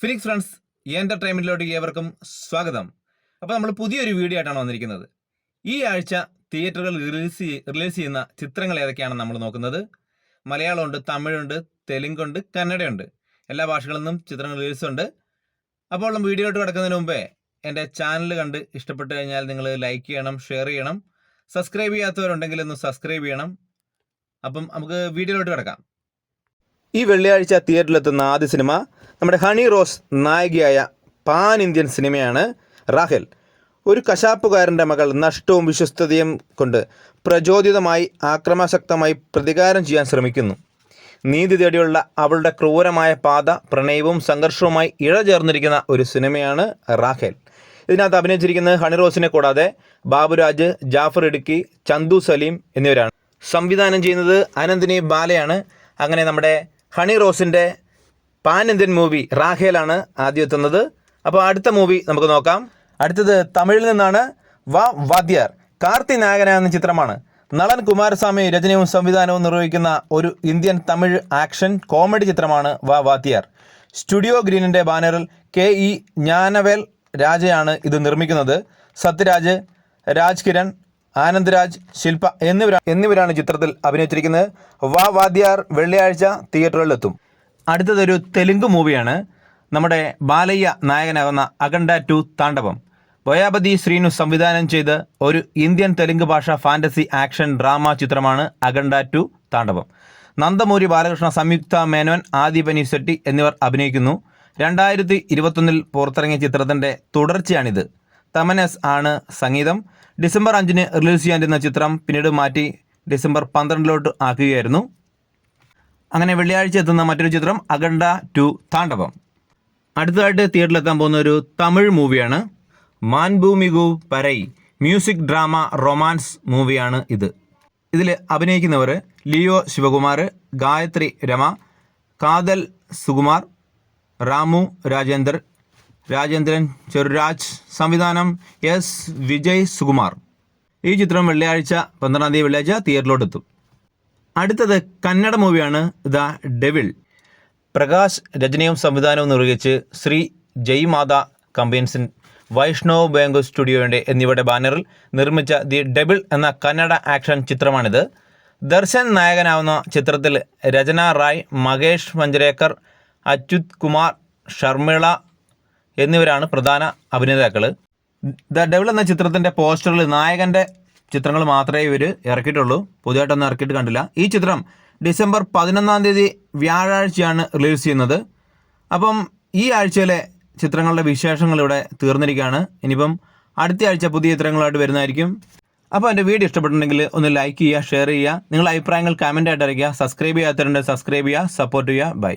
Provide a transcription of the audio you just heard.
Phoenix friends എന്റർടൈൻമെന്റിലോട്ട് ഏവർക്കും സ്വാഗതം. അപ്പോൾ നമ്മൾ പുതിയൊരു വീഡിയോ ആയിട്ടാണ് വന്നിരിക്കുന്നത്. ഈ ആഴ്ച തിയേറ്ററുകൾ റിലീസ് റിലീസ് ചെയ്യുന്ന ചിത്രങ്ങൾ ഏതൊക്കെയാണ് നമ്മൾ നോക്കുന്നത്? മലയാളമുണ്ട് തമിഴുണ്ട് തെലുങ്കുണ്ട് കന്നഡയുണ്ട്. എല്ലാ ഭാഷകളിൽ നിന്നും ചിത്രങ്ങൾ റിലീസ് ഉണ്ട്. അപ്പോൾ നമ്മൾ വീഡിയോയിലോട്ട് കിടക്കുന്നതിന് മുമ്പേ എന്റെ ചാനൽ കണ്ട് ഇഷ്ടപ്പെട്ട് കഴിഞ്ഞാൽ നിങ്ങൾ ലൈക്ക് ചെയ്യണം ഷെയർ ചെയ്യണം. സബ്സ്ക്രൈബ് ചെയ്യാത്തവരുണ്ടെങ്കിൽ ഒന്ന് സബ്സ്ക്രൈബ് ചെയ്യണം. അപ്പം നമുക്ക് വീഡിയോയിലോട്ട് കിടക്കാം. ഈ വെള്ളിയാഴ്ച തിയേറ്ററിലെത്തുന്ന ആദ്യ സിനിമ നമ്മുടെ ഹണി റോസ് നായികയായ പാൻ ഇന്ത്യൻ സിനിമയാണ്. റാഹേൽ ഒരു കശാപ്പുകാരന്റെ മകൾ നഷ്ടവും വിശ്വസ്തതയും കൊണ്ട് പ്രചോദിതമായി ആക്രമാസക്തമായി പ്രതികാരം ചെയ്യാൻ ശ്രമിക്കുന്നു. നീതി തേടിയുള്ള അവളുടെ ക്രൂരമായ പാത പ്രണയവും സംഘർഷവുമായി ഇഴചേർന്നിരിക്കുന്ന ഒരു സിനിമയാണ് റാഖേൽ ഇതിനകത്ത് അഭിനയിച്ചിരിക്കുന്നത് ഹണിറോസിനെ കൂടാതെ ബാബുരാജ് ജാഫർ ഇടുക്കി ചന്തു സലീം എന്നിവരാണ്. സംവിധാനം ചെയ്യുന്നത് അനന്തിനി ബാലയാണ്. അങ്ങനെ നമ്മുടെ ഹണി റോസിന്റെ പാൻ ഇന്ത്യൻ മൂവി റാഖേലാണ് ആദ്യം എത്തുന്നത് അപ്പോൾ അടുത്ത മൂവി നമുക്ക് നോക്കാം. അടുത്തത് തമിഴിൽ നിന്നാണ് വ വാദ്യാർ കാർത്തി എന്ന ചിത്രമാണ്. നളൻ കുമാരസ്വാമി രചനയും സംവിധാനവും നിർവഹിക്കുന്ന ഒരു ഇന്ത്യൻ തമിഴ് ആക്ഷൻ കോമഡി ചിത്രമാണ് വ വാദ്യാർ. സ്റ്റുഡിയോ ഗ്രീനിന്റെ ബാനറിൽ കെ ഇ ജ്ഞാനവേൽ രാജയാണ് ഇത് നിർമ്മിക്കുന്നത്. സത്യരാജ് രാജ് കിരൺ ആനന്ദ് രാജ് ശില്പ എന്നിവരാ എന്നിവരാണ് ചിത്രത്തിൽ അഭിനയിച്ചിരിക്കുന്നത്. വാ വാദ്യാർ വെള്ളിയാഴ്ച തിയേറ്ററുകളിലെത്തും. അടുത്തതൊരു തെലുങ്ക് മൂവിയാണ്. നമ്മുടെ ബാലയ്യ നായകനാകുന്ന അഖണ്ഡ ടു താണ്ഡവം. വയാപതി ശ്രീനു സംവിധാനം ചെയ്ത് ഒരു ഇന്ത്യൻ തെലുങ്ക് ഭാഷ ഫാന്റസി ആക്ഷൻ ഡ്രാമ ചിത്രമാണ് അഖണ്ഡ ടു താണ്ഡവം. നന്ദമൂരി ബാലകൃഷ്ണ സംയുക്ത മേനോൻ ആദി പനിസെട്ടി എന്നിവർ അഭിനയിക്കുന്നു. രണ്ടായിരത്തി ഇരുപത്തൊന്നിൽ പുറത്തിറങ്ങിയ ചിത്രത്തിന്റെ തുടർച്ചയാണിത്. തമനസ് ആണ് സംഗീതം. ഡിസംബർ അഞ്ചിന് റിലീസ് ചെയ്യാനിരുന്ന ചിത്രം പിന്നീട് മാറ്റി ഡിസംബർ പന്ത്രണ്ടിലോട്ട് ആക്കുകയായിരുന്നു. അങ്ങനെ വെള്ളിയാഴ്ച എത്തുന്ന മറ്റൊരു ചിത്രം അഖണ്ഡ ടു താണ്ഡവം. അടുത്തതായിട്ട് തിയേറ്ററിലെത്താൻ പോകുന്ന ഒരു തമിഴ് മൂവിയാണ്. മാൻഭൂമിഗു പരൈ മ്യൂസിക് ഡ്രാമ റൊമാൻസ് മൂവിയാണ് ഇത്. ഇതിൽ അഭിനയിക്കുന്നവർ ലിയോ ശിവകുമാർ ഗായത്രി രമ കാതൽ സുകുമാർ രാമു രാജേന്ദർ രാജേന്ദ്രൻ ചെറുരാജ് സംവിധാനം എസ്. വിജയ് സുകുമാർ. ഈ ചിത്രം വെള്ളിയാഴ്ച പന്ത്രണ്ടാം തീയതി വെള്ളിയാഴ്ച തിയേറ്ററിലോട്ടെത്തും. അടുത്തത് കന്നഡ മൂവിയാണ് ദ ഡെവിൾ. പ്രകാശ് രചനയും സംവിധാനവും നിർവഹിച്ച് ശ്രീ ജയ്മാത കമ്പയൻസിൻ വൈഷ്ണവ് ബാങ്കോ സ്റ്റുഡിയോയുടെ എന്നിവയുടെ ബാനറിൽ നിർമ്മിച്ച ദി ഡെബിൾ എന്ന കന്നഡ ആക്ഷൻ ചിത്രമാണിത്. ദർശൻ നായകനാവുന്ന ചിത്രത്തിൽ രചന റായ് മകേഷ് മഞ്ചരേക്കർ അച്യുത് കുമാർ ഷർമിള എന്നിവരാണ് പ്രധാന അഭിനേതാക്കൾ ദ ഡെവിൾ എന്ന ചിത്രത്തിന്റെ പോസ്റ്ററിൽ നായകന്റെ ചിത്രങ്ങൾ മാത്രമേ ഇവർ ഇറക്കിയിട്ടുള്ളൂ. പുതിയതായിട്ടൊന്നും ഇറക്കിയിട്ട് കണ്ടില്ല. ഈ ചിത്രം ഡിസംബർ പതിനൊന്നാം തീയതി വ്യാഴാഴ്ചയാണ് റിലീസ് ചെയ്യുന്നത്. അപ്പം ഈ ആഴ്ചയിലെ ചിത്രങ്ങളുടെ വിശേഷങ്ങൾ ഇവിടെ തീർന്നിരിക്കുകയാണ്. ഇനിയിപ്പം അടുത്ത ആഴ്ച പുതിയ ചിത്രങ്ങളായിട്ട് വരുന്നതായിരിക്കും. അപ്പോൾ എന്റെ വീഡിയോ ഇഷ്ടപ്പെട്ടിട്ടുണ്ടെങ്കിൽ ഒന്ന് ലൈക്ക് ചെയ്യുക ഷെയർ ചെയ്യുക. നിങ്ങളുടെ അഭിപ്രായങ്ങൾ കമന്റ് ആയിട്ട് അറിയിക്കുക. സബ്സ്ക്രൈബ് ചെയ്യാത്തവരുണ്ട് സബ്സ്ക്രൈബ് ചെയ്യുക സപ്പോർട്ട് ചെയ്യുക. ബൈ.